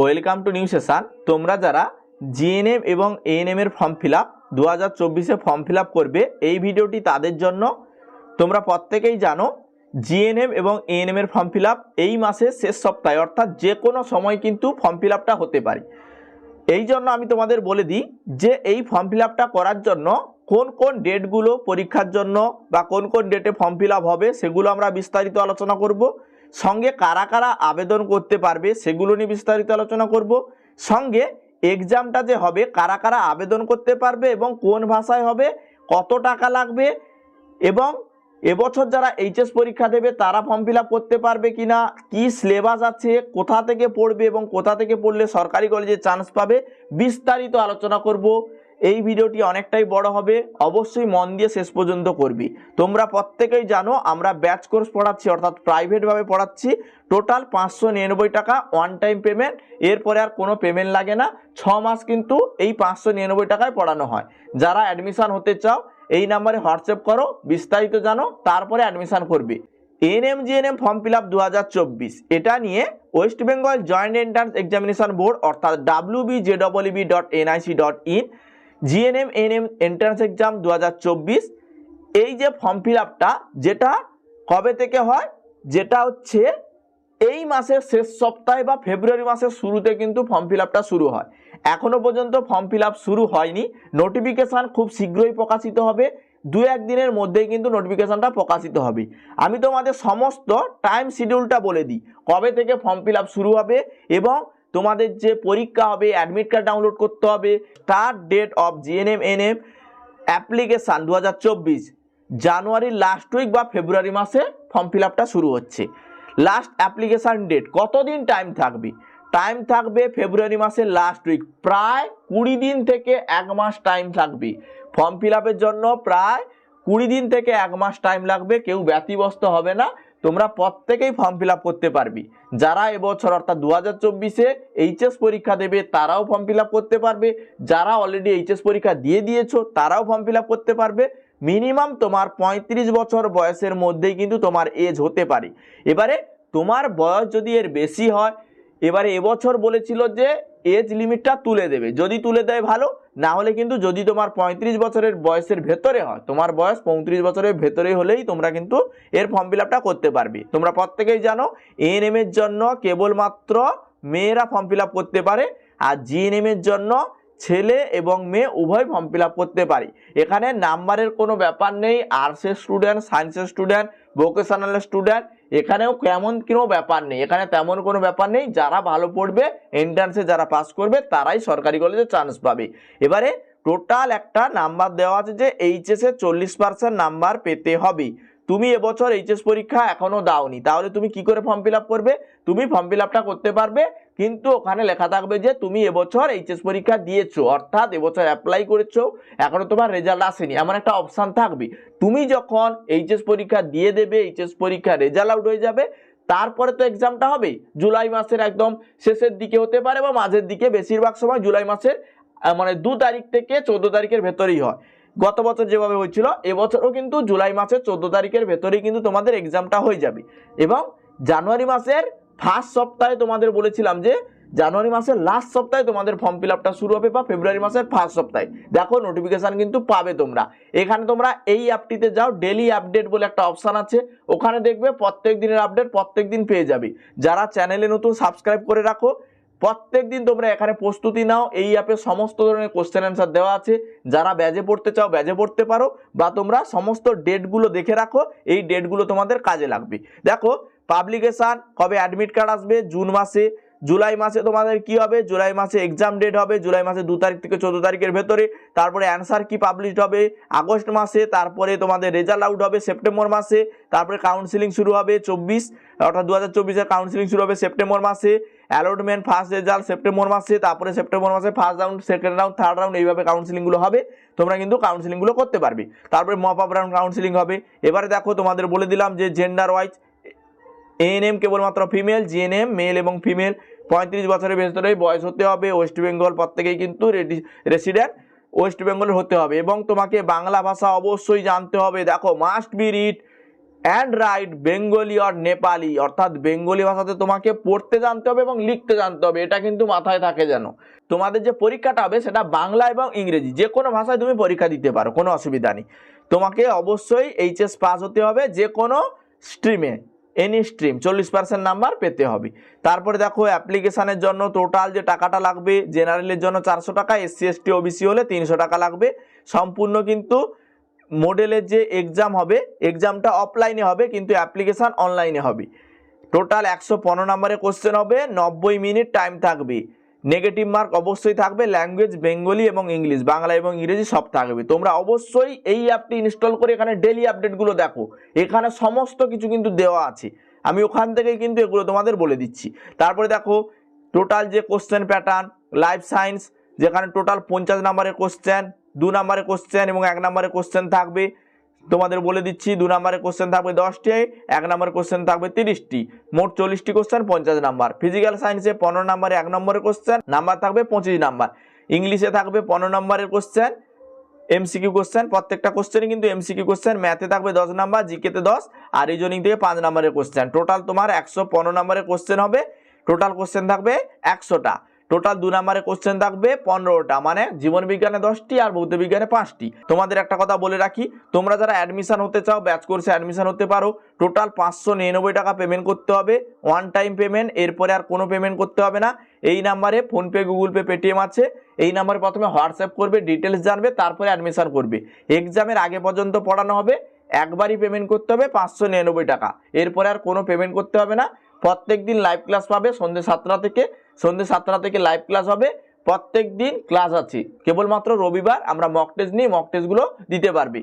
Welcome to new session তোমরা যারা GNM এবং এএনএম এর ফর্ম ফিল আপ দু হাজার চব্বিশে ফর্ম ফিল আপ করবে, এই ভিডিওটি তাদের জন্য। তোমরা প্রত্যেকেই জানো জিএনএম এবং এএনএম এর ফর্ম ফিল আপ এই মাসের শেষ সপ্তাহে, অর্থাৎ যে কোনো সময় কিন্তু ফর্ম ফিল আপটা হতে পারে। এই জন্য আমি তোমাদের বলে দিই যে, এই ফর্ম ফিল আপটা করার জন্য কোন কোন ডেটগুলো পরীক্ষার জন্য বা কোন কোন ডেটে ফর্ম ফিল আপ হবে, সেগুলো আমরা বিস্তারিত আলোচনা করব। সঙ্গে কারা কারা আবেদন করতে পারবে সেগুলো নিয়ে বিস্তারিত আলোচনা করব। সঙ্গে এক্সামটা যে হবে, কারা কারা আবেদন করতে পারবে এবং কোন ভাষায় হবে, কত টাকা লাগবে এবং এবছর যারা এইচএস পরীক্ষা দেবে তারা ফর্ম ফিল করতে পারবে কিনা, কি সিলেবাস আছে, কোথা থেকে পড়বে এবং কোথা থেকে পড়লে সরকারি কলেজে চান্স পাবে, বিস্তারিত আলোচনা করব। এই ভিডিওটি অনেকটাই বড় হবে, অবশ্যই মন দিয়ে শেষ পর্যন্ত করবি। তোমরা প্রত্যেকেই জানো, আমরা ব্যাচ কোর্স পড়াচ্ছি, অর্থাৎ প্রাইভেটভাবে পড়াচ্ছি টোটাল পাঁচশো নিরানব্বই টাকা ওয়ান টাইম পেমেন্ট এরপরে আর কোনো পেমেন্ট লাগে না, ছ মাস কিন্তু এই পাঁচশো নিরানব্বই টাকায় পড়ানো হয়। যারা অ্যাডমিশান হতে চাও, এই নাম্বারে হোয়াটসঅ্যাপ করো, বিস্তারিত জানো, তারপরে অ্যাডমিশন করবে। NM, GNM form fill up দু হাজার চব্বিশ। এটা নিয়ে West Bengal joint entrance examination board অর্থাৎ W B J B dot NIC dot in GNM NM entrance exam দু হাজার চব্বিশ, এই যে ফর্ম ফিল আপটা যেটা কবে থেকে হয়? যেটা হচ্ছে এই মাসের শেষ সপ্তাহে বা ফেব্রুয়ারি মাসের শুরুতে কিন্তু ফর্ম ফিল আপটা শুরু হয়। এখনও পর্যন্ত ফর্ম ফিল আপ শুরু হয়নি। নোটিফিকেশান খুব শীঘ্রই প্রকাশিত হবে। দু একদিনের মধ্যেই কিন্তু নোটিফিকেশানটা প্রকাশিত হবে। আমি তোমাদের সমস্ত টাইম শিডিউলটা বলে দিই। কবে থেকে ফর্ম ফিল আপ শুরু হবে এবং তোমাদের যে পরীক্ষা হবে অ্যাডমিট কার্ড ডাউনলোড করতে হবে, তার date of GNM NM application দু হাজার চব্বিশ জানুয়ারির লাস্ট উইক বা ফেব্রুয়ারি মাসে ফর্ম ফিল আপটা শুরু হচ্ছে। লাস্ট অ্যাপ্লিকেশান ডেট কতদিন টাইম থাকবে? টাইম থাকবে ফেব্রুয়ারি মাসের লাস্ট উইক প্রায় কুড়ি দিন থেকে এক মাস টাইম থাকবে। ফর্ম ফিল জন্য প্রায় কুড়ি দিন থেকে এক মাস টাইম লাগবে, কেউ ব্যতিব্যস্ত হবে না। তোমরা প্রত্যেকেই ফর্ম ফিল করতে পারবি। যারা এবছর অর্থাৎ দু হাজার চব্বিশে এইচএস পরীক্ষা দেবে, তারাও ফর্ম ফিল করতে পারবে। যারা অলরেডি এইচএস পরীক্ষা দিয়ে দিয়েছ, তারাও ফর্ম ফিল করতে পারবে। মিনিমাম তোমার পঁয়ত্রিশ বছর বয়সের মধ্যেই কিন্তু তোমার এজ হতে পারে। এবারে তোমার বয়স যদি এর বেশি হয়, এবারে এবছর বলেছিল যে এজ লিমিটটা তুলে দেবে। যদি তুলে দেয় ভালো না হলে কিন্তু যদি তোমার পঁয়ত্রিশ বছরের বয়সের ভেতরে হয়, তোমার বয়স পঁয়ত্রিশ বছরের ভেতরে হলেই তোমরা কিন্তু এর ফর্ম ফিল করতে পারবে। তোমরা প্রত্যেকেই জানো এএনএম এর জন্য কেবলমাত্র মেয়েরা ফর্ম ফিল করতে পারে আর জিএনএম এর জন্য ছেলে এবং মেয়ে উভয় ফর্ম ফিল করতে পারি। এখানে নাম্বারের কোনো ব্যাপার নেই আর্টসের স্টুডেন্ট সায়েন্সের স্টুডেন্ট ভোকেশনাল স্টুডেন্ট এখানেও কেমন কোনো ব্যাপার নেই। এখানে তেমন কোনো ব্যাপার নেই। যারা ভালো পড়বে এন্ট্রান্সে যারা পাস করবে, তারাই সরকারি কলেজে চান্স পাবে। এবারে টোটাল একটা নাম্বার দেওয়া আছে যে এইচএসে চল্লিশ পার্সেন্ট নাম্বার পেতে হবে তুমি এবছর এইচএস পরীক্ষা এখনও দাওনি। তাহলে তুমি কি করে ফর্ম ফিল করবে? তুমি ফর্ম ফিল করতে পারবে, কিন্তু ওখানে লেখা থাকবে যে তুমি এবছর এইচএস পরীক্ষা দিয়েছ, অর্থাৎ এবছর অ্যাপ্লাই করেছ, এখনও তোমার রেজাল্ট আসেনি। এমন একটা অপশান থাকবে। তুমি যখন এইচএস পরীক্ষা দিয়ে দেবে এইচএস পরীক্ষা রেজাল্ট আউট হয়ে যাবে, তারপরে তো এক্সামটা হবে। জুলাই মাসের একদম শেষের দিকে হতে পারে বা মাঝের দিকে, বেশিরভাগ সময় জুলাই মাসের মানে দু তারিখ থেকে চোদ্দ তারিখের ভেতরেই হয়। গত বছর যেভাবে হয়েছিল, এবছরও কিন্তু জুলাই মাসের চোদ্দ তারিখের ভেতরেই কিন্তু তোমাদের এক্সামটা হয়ে যাবে। এবং জানুয়ারি মাসের ফার্স্ট সপ্তাহে তোমাদের বলেছিলাম যে, জানুয়ারি মাসের লাস্ট সপ্তাহে তোমাদের ফর্ম ফিল আপটা শুরু হবে বা ফেব্রুয়ারি মাসের ফার্স্ট সপ্তাহে। দেখো নোটিফিকেশান কিন্তু পাবে তোমরা। এখানে তোমরা এই অ্যাপটিতে যাও ডেলি আপডেট বলে একটা অপশান আছে। ওখানে দেখবে প্রত্যেক দিনের আপডেট প্রত্যেক দিন পেয়ে যাবে। যারা চ্যানেলে নতুন সাবস্ক্রাইব করে রাখো। প্রত্যেক দিন তোমরা এখানে প্রস্তুতি নাও। এই অ্যাপে সমস্ত ধরনের কোশ্চেন অ্যান্সার দেওয়া আছে। যারা ব্যাজে পড়তে চাও ব্যাজে পড়তে পারো বা তোমরা সমস্ত ডেটগুলো দেখে রাখো, এই ডেটগুলো তোমাদের কাজে লাগবে। দেখো পাবলিকেশান কবে অ্যাডমিট কার্ড আসবে? জুন মাসে। জুলাই মাসে তোমাদের কি হবে? জুলাই মাসে এক্সাম ডেট হবে। জুলাই মাসে দু তারিখ থেকে চোদ্দ তারিখের ভেতরে। তারপরে অ্যান্সার কি পাবলিশ হবে? আগস্ট মাসে। তারপরে তোমাদের রেজাল্ট আউট হবে সেপ্টেম্বর মাসে। তারপরে কাউন্সিলিং শুরু হবে চব্বিশ। অর্থাৎ দু হাজার চব্বিশের কাউন্সিলিং শুরু হবে সেপ্টেম্বর মাসে। অ্যালটমেন্ট ফার্স্ট রেজাল্ট সেপ্টেম্বর মাসে, তারপরে সেপ্টেম্বর মাসে first round second round third round এইভাবে কাউন্সিলিংগুলো হবে। তোমরা কিন্তু কাউন্সিলিংগুলো করতে পারবে। তারপরে মপ আপ রাউন্ড কাউন্সিলিং হবে। এবারে দেখো তোমাদের বলে দিলাম যে জেন্ডার ওয়াইজ এএনএম কেবলমাত্র ফিমেল জিএনএম মেল এবং ফিমেল পঁয়ত্রিশ বছরের ভেতরে বয়স হতে হবে ওয়েস্ট বেঙ্গল প্রত্যেকেই কিন্তু রেসিডেন্ট ওয়েস্ট বেঙ্গলের হতে হবে। এবং তোমাকে বাংলা ভাষা অবশ্যই জানতে হবে। দেখো must be read and write Bengali or Nepali অর্থাৎ বেঙ্গলি ভাষাতে তোমাকে পড়তে জানতে হবে এবং লিখতে জানতে হবে, এটা কিন্তু মাথায় থাকে যেন। তোমাদের যে পরীক্ষাটা হবে সেটা বাংলা এবং ইংরেজি, যে কোনো ভাষায় তুমি পরীক্ষা দিতে পারো, কোনো অসুবিধা নেই। তোমাকে অবশ্যই এইচএস পাস হতে হবে যে কোনো স্ট্রিমে এনি স্ট্রিম চল্লিশ পার্সেন্ট নাম্বার পেতে হবে। তারপরে দেখো অ্যাপ্লিকেশানের জন্য টোটাল যে টাকাটা লাগবে জেনারেলের জন্য চারশো টাকা এসসি এসটি ওবিসি হলে তিনশো টাকা লাগবে। সম্পূর্ণ কিন্তু মডেলের যে এক্সাম হবে এক্সামটা অফলাইনে হবে, কিন্তু অ্যাপ্লিকেশান অনলাইনে হবে। টোটাল একশো পনেরো নম্বরের কোশ্চেন হবে, নব্বই মিনিট টাইম থাকবে। নেগেটিভ মার্ক অবশ্যই থাকবে ল্যাঙ্গুয়েজ বেঙ্গলি এবং ইংলিশ বাংলা এবং ইংরেজি সব থাকবে। তোমরা অবশ্যই এই অ্যাপটি ইনস্টল করে এখানে ডেলি আপডেটগুলো দেখো। এখানে সমস্ত কিছু কিন্তু দেওয়া আছে। আমি ওখান থেকেই কিন্তু এগুলো তোমাদের বলে দিচ্ছি। তারপরে দেখো টোটাল যে কোশ্চেন প্যাটার্ন লাইফ সায়েন্স যেখানে টোটাল পঞ্চাশ নম্বরের কোশ্চেন দু নম্বরের কোশ্চেন এবং এক নম্বরের কোশ্চেন থাকবে। তোমাদের বলে দিচ্ছি, দু নম্বরের কোশ্চেন থাকবে দশটি, এক নম্বরের কোশ্চেন থাকবে তিরিশটি। মোট চল্লিশটি কোশ্চেন পঞ্চাশ নাম্বার ফিজিক্যাল সায়েন্সে পনেরো নম্বরে এক নম্বরের কোশ্চেন নাম্বার থাকবে পঁচিশ নাম্বার ইংলিশে থাকবে পনেরো নম্বরের কোশ্চেন এমসিকিউ কোশ্চেন প্রত্যেকটা কোশ্চেনই কিন্তু এমসিকিউ কোশ্চেন ম্যাথে থাকবে দশ নাম্বার জিকেতে দশ, আর রিজনিং থেকে পাঁচ নম্বরের কোশ্চেন টোটাল তোমার একশো পনেরো নম্বরের কোশ্চেন হবে। টোটাল কোশ্চেন থাকবে একশোটা। টোটাল দু নম্বরের কোশ্চেন থাকবে পনেরোটা মানে জীবন বিজ্ঞানে দশটি আর ভৌত বিজ্ঞানে পাঁচটি। তোমাদের একটা কথা বলে রাখি, তোমরা যারা অ্যাডমিশন হতে চাও ব্যাচ কোর্সে অ্যাডমিশন হতে পারো টোটাল পাঁচশো নিরানব্বই টাকা পেমেন্ট করতে হবে ওয়ান টাইম পেমেন্ট এরপরে আর কোনো পেমেন্ট করতে হবে না। এই নাম্বারে ফোনপে গুগল পে পেটিএম আছে, এই নাম্বারে প্রথমে হোয়াটসঅ্যাপ করবে ডিটেলস জানবে, তারপরে অ্যাডমিশন করবে। এক্সামের আগে পর্যন্ত পড়ানো হবে, একবারই পেমেন্ট করতে হবে, পাঁচশো নিরানব্বই টাকা। এরপরে আর কোনো পেমেন্ট করতে হবে না প্রত্যেক দিন লাইভ ক্লাস পাবে, সন্ধ্যে সাতটা থেকে, সন্ধ্যে সাতটা থেকে লাইভ ক্লাস হবে। প্রত্যেক দিন ক্লাস আছে। কেবলমাত্র রবিবার আমরা মক টেস্ট নিই মক টেস্টগুলো দিতে পারবি।